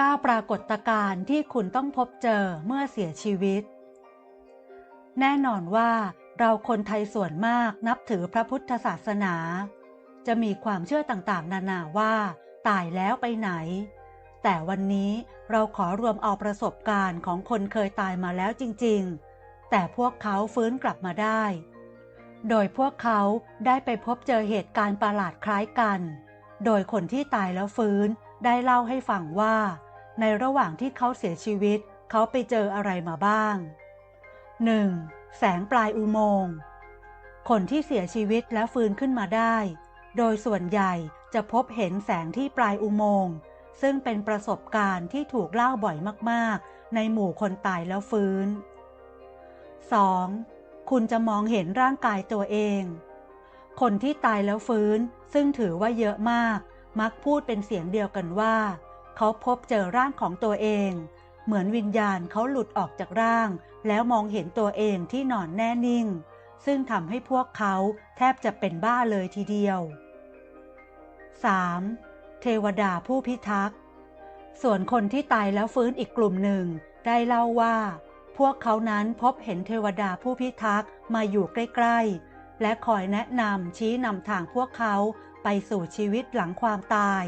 9 ปรากฏการณ์ที่คุณต้องพบเจอเมื่อเสียชีวิต แน่นอนว่าเราคนไทยส่วนมากนับถือพระพุทธศาสนา จะมีความเชื่อต่างๆ นานาว่า ตายแล้วไปไหน แต่วันนี้เราขอรวมเอาประสบการณ์ของคนเคยตายมาแล้วจริง ๆ แต่พวกเขาฟื้นกลับมาได้ โดยพวกเขาได้ไปพบเจอเหตุการณ์ประหลาดคล้ายกัน โดยคนที่ตายแล้วฟื้น ได้เล่าให้ฟังว่า ในระหว่างที่เขาเสียชีวิต เขาไปเจออะไรมาบ้าง 1. แสงปลายอุโมงค์คนที่เสียชีวิตแล้วฟื้นขึ้นมาได้ โดยส่วนใหญ่จะพบเห็นแสงที่ปลายอุโมงค์ซึ่งเป็นประสบการณ์ที่ถูกเล่าบ่อยมากๆ ในหมู่คนตายแล้วฟื้น 2. คุณจะมองเห็นร่างกายตัวเอง คนที่ตายแล้วฟื้นซึ่งถือว่าเยอะมาก มักพูดเป็นเสียงเดียวกันว่า เขาพบเจอร่างของตัวเอง เหมือนวิญญาณเขาหลุดออกจากร่าง แล้วมองเห็นตัวเองที่นอนแน่นิ่ง ซึ่งทำให้พวกเขาแทบจะเป็นบ้าเลยทีเดียว 3. เทวดาผู้พิทักษ์ ส่วนคนที่ตายแล้วฟื้นอีกกลุ่มหนึ่ง ได้เล่าว่า พวกเขานั้นพบเห็นเทวดาผู้พิทักษ์มาอยู่ใกล้ ๆ และคอยแนะนำชี้นำทางพวกเขา ไปสู่ชีวิตหลังความตาย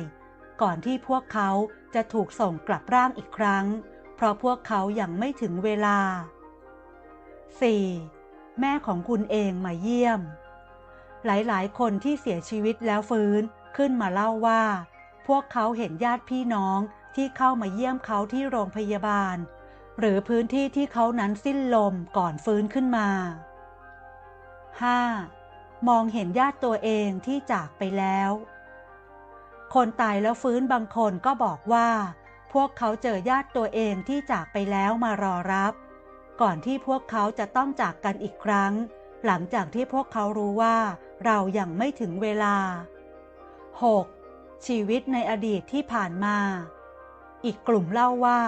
ก่อนที่พวกเขาจะถูกส่งกลับร่างอีกครั้ง เพราะพวกเขายัางไม่ถึงเวลา 4. แม่ของคุณเองมาเยี่ยม หลายๆ คนที่เสียชีวิตแล้วฟื้นขึ้นมาเล่าว่า พวกเขาเห็นญาติพี่น้องที่เข้ามาเยี่ยมเขาที่โรงพยาบาล หรือพื้นที่ที่เขานั้นสิ้นลมก่อนฟื้นขึ้นมา 5. มองเห็นญาติตัวเองที่จากไปแล้ว คนตายแล้วฟื้นบางคนก็บอกว่า พวกเขาเจอญาติตัวเองที่จากไปแล้วมารอรับ ก่อนที่พวกเขาจะต้องจากกันอีกครั้ง หลังจากที่พวกเขารู้ว่าเรายัางไม่ถึงเวลา 6. ชีวิตในอดีตที่ผ่านมา อีกกลุ่มเล่าว่า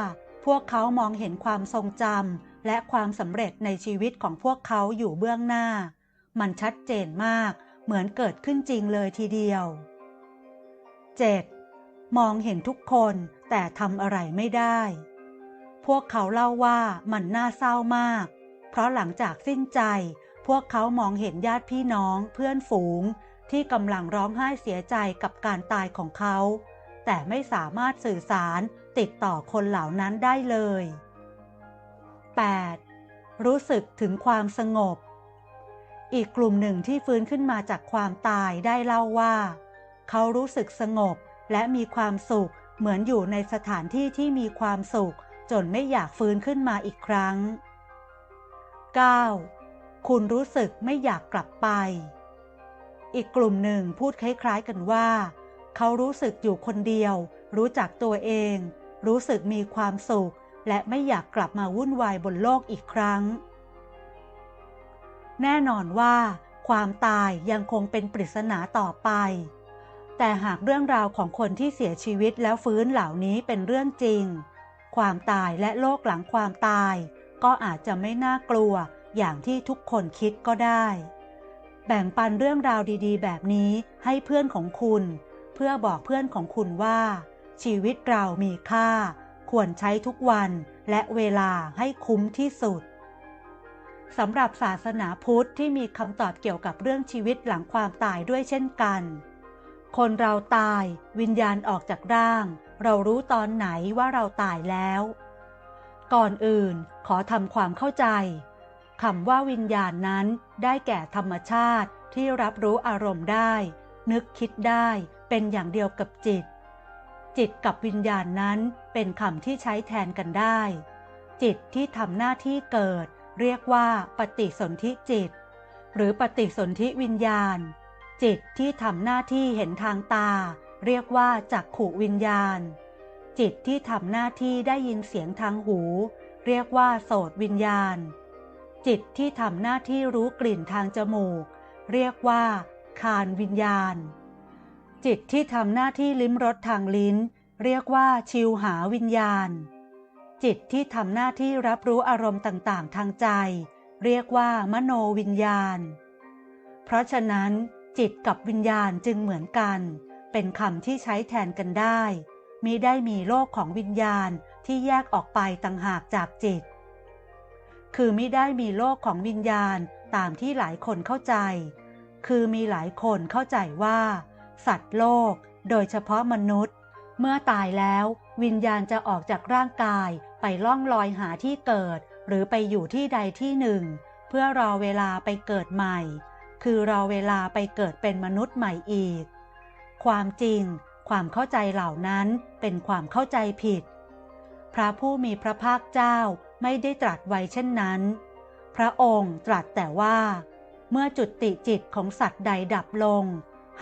พวกเขามองเห็นความทรงจำและความสำเร็จในชีวิตของพวกเขาอยู่เบื้องหน้า มันชัดเจนมาก เหมือนเกิดขึ้นจริงเลยทีเดียว 7. มองเห็นทุกคนแต่ทำอะไรไม่ได้ พวกเขาเล่าว่ามันน่าเศร้ามาก เพราะหลังจากสิ้นใจ พวกเขามองเห็นญาติพี่น้องเพื่อนฝูง ที่กำลังร้องไห้เสียใจกับการตายของเขา แต่ไม่สามารถสื่อสารติดต่อคนเหล่านั้นได้เลย 8. รู้สึกถึงความสงบ อีกกลุ่มหนึ่งที่ฟื้นขึ้นมาจากความตายได้เล่าว่า เขารู้สึกสงบและมีความสุข เหมือนอยู่ในสถานที่ที่มีความสุข จนไม่อยากฟื้นขึ้นมาอีกครั้ง 9. คุณรู้สึกไม่อยากกลับไป อีกกลุ่มหนึ่งพูดคล้ายๆกันว่า เขารู้สึกอยู่คนเดียว รู้จักตัวเอง รู้สึกมีความสุข และไม่อยากกลับมาวุ่นวายบนโลกอีกครั้ง แน่นอนว่า ความตายยังคงเป็นปริศนาต่อไป แต่หากเรื่องราวของคนที่เสียชีวิตแล้วฟื้นเหล่านี้เป็นเรื่องจริง ความตายและโลกหลังความตาย ก็อาจจะไม่น่ากลัวอย่างที่ทุกคนคิดก็ได้ แบ่งปันเรื่องราวดีๆ แบบนี้ให้เพื่อนของคุณ เพื่อบอกเพื่อนของคุณว่า ชีวิตเรามีค่า ควรใช้ทุกวันและเวลาให้คุ้มที่สุด สำหรับศาสนาพุทธที่มีคำตอบเกี่ยวกับเรื่องชีวิตหลังความตายด้วยเช่นกัน คนเราตาย วิญญาณออกจากร่าง เรารู้ตอนไหนว่าเราตายแล้ว ก่อนอื่นขอทำความเข้าใจคำว่าวิญญาณนั้นได้แก่ธรรมชาติที่รับรู้อารมณ์ได้ นึกคิดได้เป็นอย่างเดียวกับจิต จิตกับวิญญาณนั้นเป็นคำที่ใช้แทนกันได้ จิตที่ทำหน้าที่เกิด เรียกว่าปฏิสนธิจิต หรือปฏิสนธิวิญญาณ จิตที่ทำหน้าที่เห็นทางตา เรียกว่าจักขุวิญญาณ จิตที่ทำหน้าที่ได้ยินเสียงทางหู เรียกว่าโสตวิญญาณ จิตที่ทำหน้าที่รู้กลิ่นทางจมูก เรียกว่า คานวิญญาณ จิตที่ทำหน้าที่ลิ้มรสทางลิ้น เรียกว่าชิวหาวิญญาณ จิตที่ทำหน้าที่รับรู้อารมณ์ต่างๆ ทางใจ เรียกว่ามโนวิญญาณ เพราะฉะนั้น จิตกับวิญญาณจึงเหมือนกัน เป็นคำที่ใช้แทนกันได้มิได้มีโลกของวิญญาณที่แยกออกไปต่างหากจากจิต คือมิได้มีโลกของวิญญาณตามที่หลายคนเข้าใจ คือมีหลายคนเข้าใจว่า สัตว์โลก โดยเฉพาะมนุษย์ เมื่อตายแล้ว วิญญาณจะออกจากร่างกาย ไปล่องลอยหาที่เกิด หรือไปอยู่ที่ใดที่หนึ่ง เพื่อรอเวลาไปเกิดใหม่ คือรอเวลาไปเกิดเป็นมนุษย์ใหม่อีก ความจริง ความเข้าใจเหล่านั้นเป็นความเข้าใจผิด พระผู้มีพระภาคเจ้าไม่ได้ตรัสไว้เช่นนั้น พระองค์ตรัสแต่ว่า เมื่อจุติจิตของสัตว์ใดดับลง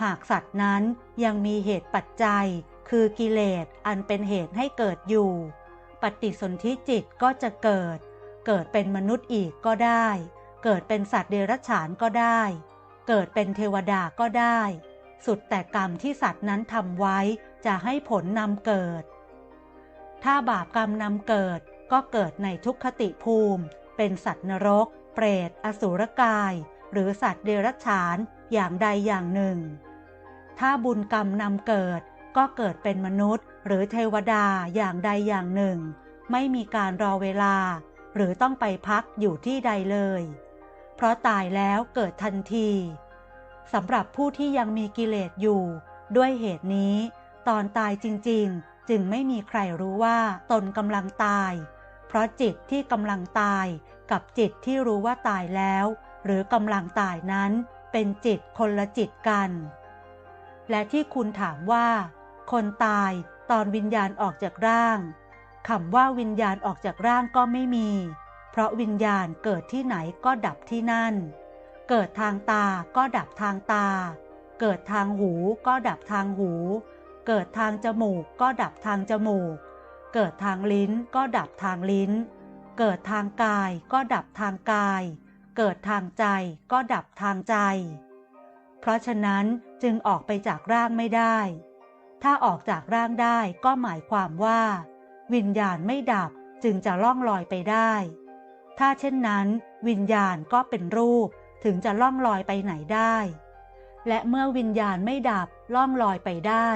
หากสัตว์นั้นยังมีเหตุปัจจัย คือกิเลสอันเป็นเหตุให้เกิดอยู่ ปฏิสนธิจิตก็จะเกิด เกิดเป็นมนุษย์อีกก็ได้ เกิดเป็นสัตว์เดรัจฉานก็ได้ เกิดเป็นเทวดาก็ได้ สุดแต่กรรมที่สัตว์นั้นทำไว้จะให้ผลนำเกิด ถ้าบาปกรรมนำเกิดก็เกิดในทุกขติภูมิ เป็นสัตว์นรก เปรต อสุรกาย หรือสัตว์เดรัจฉานอย่างใดอย่างหนึ่ง ถ้าบุญกรรมนำเกิดก็เกิดเป็นมนุษย์ หรือเทวดาอย่างใดอย่างหนึ่ง ไม่มีการรอเวลา หรือต้องไปพักอยู่ที่ใดเลย เพราะตายแล้วเกิดทันทีสำหรับผู้ที่ยังมีกิเลสอยู่ ด้วยเหตุนี้ ตอนตายจริง ๆ จึงไม่มีใครรู้ว่าตนกำลังตาย เพราะจิตที่กำลังตายกับจิตที่รู้ว่าตายแล้ว หรือกำลังตายนั้นเป็นจิตคนละจิตกัน และที่คุณถามว่า คนตาย ตอนวิญญาณออกจากร่างคำว่าวิญญาณออกจากร่างก็ไม่มี เพราะวิญญาณเกิดที่ไหนก็ดับที่นั่น เกิดทางตาก็ดับทางตา เกิดทางหูก็ดับทางหู เกิดทางจมูกก็ดับทางจมูก เกิดทางลิ้นก็ดับทางลิ้น เกิดทางกายก็ดับทางกาย เกิดทางใจก็ดับทางใจ เพราะฉะนั้นจึงออกไปจากร่างไม่ได้ ถ้าออกจากร่างได้ก็หมายความว่า วิญญาณไม่ดับจึงจะล่องลอยไปได้ ถ้าเช่นนั้น วิญญาณก็เป็นรูปถึงจะล่องลอยไปไหนได้ และเมื่อวิญญาณไม่ดับล่องลอยไปได้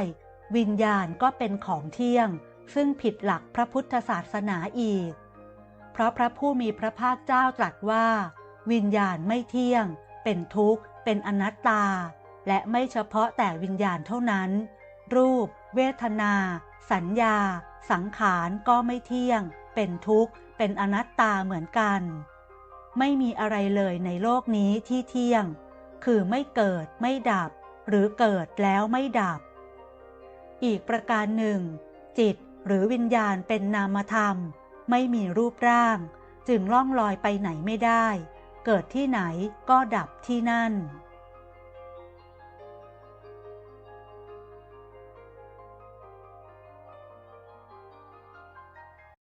วิญญาณก็เป็นของเที่ยง ซึ่งผิดหลักพระพุทธศาสนาอีก เพราะพระผู้มีพระภาคเจ้าตรัสว่า วิญญาณไม่เที่ยง เป็นทุกข์ เป็นอนัตตา และไม่เฉพาะแต่วิญญาณเท่านั้น รูป เวทนา สัญญา สังขารก็ไม่เที่ยง เป็นทุกข์ เป็นอนัตตาเหมือนกัน ไม่มีอะไรเลยในโลกนี้ที่เที่ยง คือไม่เกิดไม่ดับ หรือเกิดแล้วไม่ดับ อีกประการหนึ่ง จิตหรือวิญญาณเป็นนามธรรม ไม่มีรูปร่าง จึงล่องลอยไปไหนไม่ได้ เกิดที่ไหนก็ดับที่นั่น